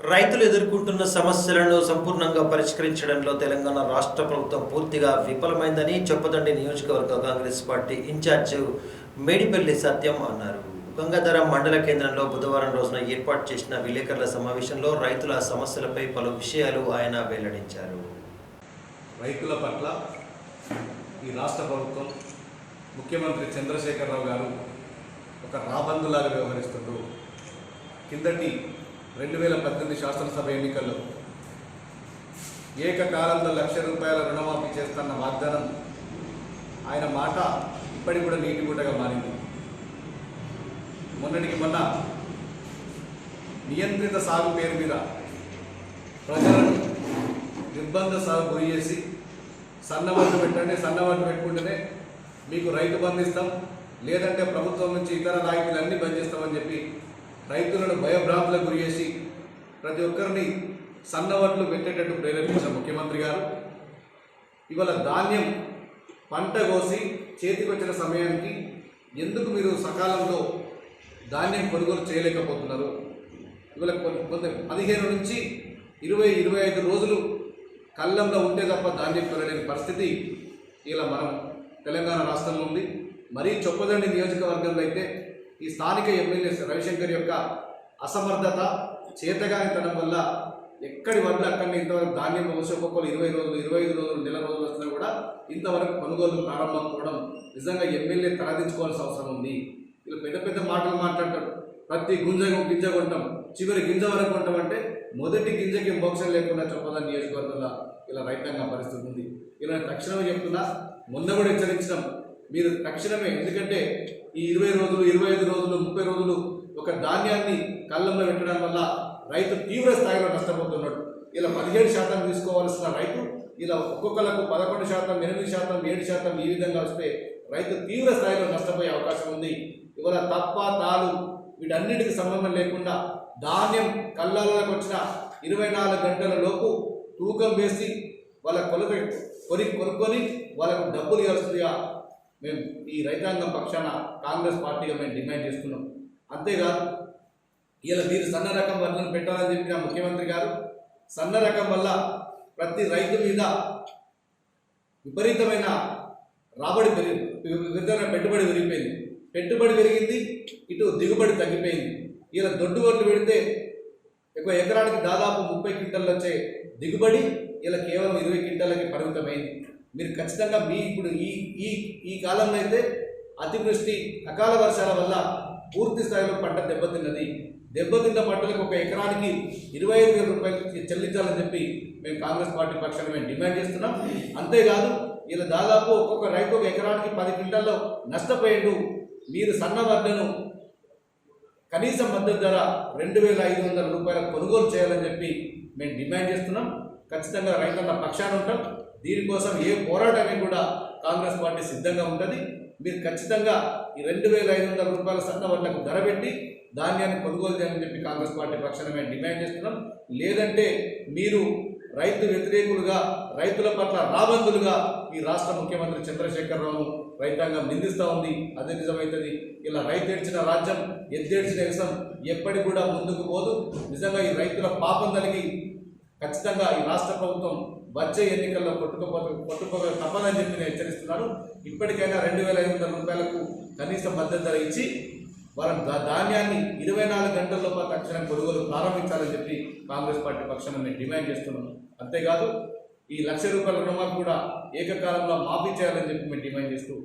రైతులు ఎదుర్కొంటున్న సమస్యలను సంపూర్ణంగా పరిష్కరించడంలో తెలంగాణ రాష్ట్ర ప్రభుత్వం పూర్తిగా విఫలమైందని చెప్పదండి నియోజకవర్గ Congress party incharge Medipalli Satyam అన్నారు. గంగాధర మండల కేంద్రంలో బుధవారం రోజున ఏర్పాటు చేసిన విలేకరుల సమావేశంలో రైతుల సమస్యలపై పలు విషయాలు ఆయన వెల్లడించారు. రైతుల పట్ల ఈ రాష్ట్ర ప్రభుత్వం ముఖ్యమంత్రి చంద్రశేఖరరావు గారు ఒక రాబందులాగా వ్యవహరిస్తుండ్రు. కిందటి రెండు వేల పద్దెనిమిది శాసనసభ ఎన్నికల్లో ఏకకాలంలో లక్ష రూపాయల రుణమాఫీ చేస్తున్న వాగ్దానం ఆయన మాట ఇప్పటికి కూడా నీటి మారింది. మొన్నటికి మొన్న నియంత్రిత సాగు పేరు మీద ప్రజలను నిర్బంధ సాగు గురి చేసి సన్నవడ్లు పెట్టండి సన్నవాళ్ళు పెట్టుకుంటేనే మీకు రైతు బంధిస్తాం లేదంటే ప్రభుత్వం నుంచి ఇతర రాయితీలు అన్నీ బంద్ చేస్తామని చెప్పి రైతులను భయభ్రాంతులకు గురి చేసి ప్రతి ఒక్కరిని సన్నవట్లు పెట్టేటట్టు ప్రేరేపించిన ముఖ్యమంత్రి గారు. ఇవాళ ధాన్యం పంట కోసి చేతికి వచ్చిన సమయానికి ఎందుకు మీరు సకాలంలో ధాన్యం కొనుగోలు చేయలేకపోతున్నారు? ఇవాళ కొన్ని కొంత పదిహేను నుంచి ఇరవై ఇరవై ఐదు రోజులు కళ్ళంలో ఉంటే తప్ప ధాన్యం కొనలేని పరిస్థితి ఇలా మనం తెలంగాణ రాష్ట్రంలో ఉంది. మరీ చొప్పదండి నియోజకవర్గంలో అయితే ఈ స్థానిక ఎమ్మెల్యే రవిశంకర్ యొక్క అసమర్థత చేతగానితనం వల్ల ఎక్కడి వడ్లు అక్కడిని ఇంతవరకు ధాన్యం వచ్చి ఇరవై రోజులు ఇరవై ఐదు రోజులు నెల రోజులు వచ్చినా కూడా ఇంతవరకు కొనుగోలు ప్రారంభం కావడం నిజంగా ఎమ్మెల్యే తలదించుకోవాల్సిన అవసరం ఉంది. ఇలా పెద్ద పెద్ద మాటలు మాట్లాడతారు. ప్రతి గుంజ గింజ కొంటాం. చివరి గింజ వరకు కొంటాం అంటే మొదటి గింజకి మోక్షం లేకుండా చొప్పదని నియోజకవర్గంలో ఇలా రైతంగా పరిస్థితి ఉంది. ఇలా తక్షణమే చెప్తున్నా మొన్న కూడా హెచ్చరించడం మీరు తక్షణమే ఎందుకంటే ఈ ఇరవై రోజులు ఇరవై ఐదు రోజులు ముప్పై రోజులు ఒక ధాన్యాన్ని కళ్ళంలో పెట్టడం వల్ల రైతు తీవ్ర స్థాయిలో నష్టపోతున్నాడు. ఇలా పదిహేడు శాతం తీసుకోవాల్సిన రైతు ఇలా ఒక్కొక్కలకు పదకొండు శాతం ఎనిమిది శాతం ఏడు శాతం ఈ విధంగా వస్తే రైతు తీవ్ర స్థాయిలో నష్టపోయే అవకాశం ఉంది. ఇవాళ తప్ప తాలు వీటన్నిటికి సంబంధం లేకుండా ధాన్యం కళ్ళలోకి వచ్చిన ఇరవై నాలుగు గంటల లోపు తూకం వేసి వాళ్ళ కొలత కొని కొనుక్కొని వాళ్ళకు డబ్బులు ఇవ్వాల్సిందిగా మేము ఈ రైతాంగం పక్షాన కాంగ్రెస్ పార్టీగా మేము డిమాండ్ చేస్తున్నాం. అంతేకాదు ఇలా మీరు సన్న రకం వడ్లను పెట్టాలని చెప్పిన ముఖ్యమంత్రి గారు సన్న రకం వల్ల ప్రతి రైతు మీద విపరీతమైన రాబడి పెరిగి విపరీతమైన పెట్టుబడి పెరిగిపోయింది. పెట్టుబడి పెరిగింది ఇటు దిగుబడి తగ్గిపోయింది. ఇలా దొడ్డు వడ్లు పెడితే ఎక్కువ ఎకరానికి దాదాపు ముప్పై క్వింటల్ వచ్చే దిగుబడి ఇలా కేవలం ఇరవై క్వింటాలకి పరిమితమైంది. మీరు ఖచ్చితంగా మీ ఇప్పుడు ఈ ఈ ఈ కాలంలో అయితే అతివృష్టి అకాల వర్షాల వల్ల పూర్తి స్థాయిలో పంట దెబ్బతిన్నది. దెబ్బతిన్న పంటలకు ఒక ఎకరానికి ఇరవై ఐదు వేల రూపాయలు చెల్లించాలని చెప్పి మేము కాంగ్రెస్ పార్టీ పక్షాన మేము డిమాండ్ చేస్తున్నాం. అంతేకాదు ఇలా దాదాపు ఒక్కొక్క రైతు ఒక ఎకరానికి పది క్వింటాల్లో నష్టపోయాడు. మీరు సన్న వడ్లను కనీస మద్దతు ధర రెండు వేల ఐదు వందల రూపాయల కొనుగోలు చేయాలని చెప్పి మేము డిమాండ్ చేస్తున్నాం. ఖచ్చితంగా రైతుల పక్షాన ఉంటాం. దీనికోసం ఏ పోరాటమే కూడా కాంగ్రెస్ పార్టీ సిద్ధంగా ఉంటుంది మీరు ఖచ్చితంగా ఈ రెండు వేల ఐదు వందల రూపాయల సన్న వడ్లకు ధర పెట్టి ధాన్యాన్ని కొనుగోలు చేయాలని చెప్పి కాంగ్రెస్ పార్టీ పక్షాన మేము డిమాండ్ చేస్తున్నాం. లేదంటే మీరు రైతు వ్యతిరేకులుగా రైతుల పట్ల రాబందులుగా ఈ రాష్ట్ర ముఖ్యమంత్రి చంద్రశేఖరరావు రైతాంగం నిందిస్తూ ఉంది. అదే నిజమవుతుంది ఇలా రైతు ఏడ్చిన రాజ్యం ఎద్దేడ్చిన ఎగసం ఎప్పటికి కూడా ముందుకు పోదు. నిజంగా ఈ రైతుల పాపం కలిగి ఖచ్చితంగా ఈ రాష్ట్ర ప్రభుత్వం వచ్చే ఎన్నికల్లో కొట్టుకోపోతే కొట్టుకోక తప్పదని చెప్పి నేను హెచ్చరిస్తున్నాను. ఇప్పటికైనా రెండు వేల ఐదు వందల రూపాయలకు కనీస మద్దతు ధర ఇచ్చి వాళ్ళ ధాన్యాన్ని ఇరవై నాలుగు గంటల లోపల తక్షణం కొనుగోలు ప్రారంభించాలని చెప్పి కాంగ్రెస్ పార్టీ పక్షాన మేము డిమాండ్ చేస్తున్నాను అంతేకాదు ఈ లక్ష రూపాయల రుణమాఫీ కూడా ఏకకాలంలో మాఫీ చేయాలని చెప్పి మేము డిమాండ్ చేస్తూ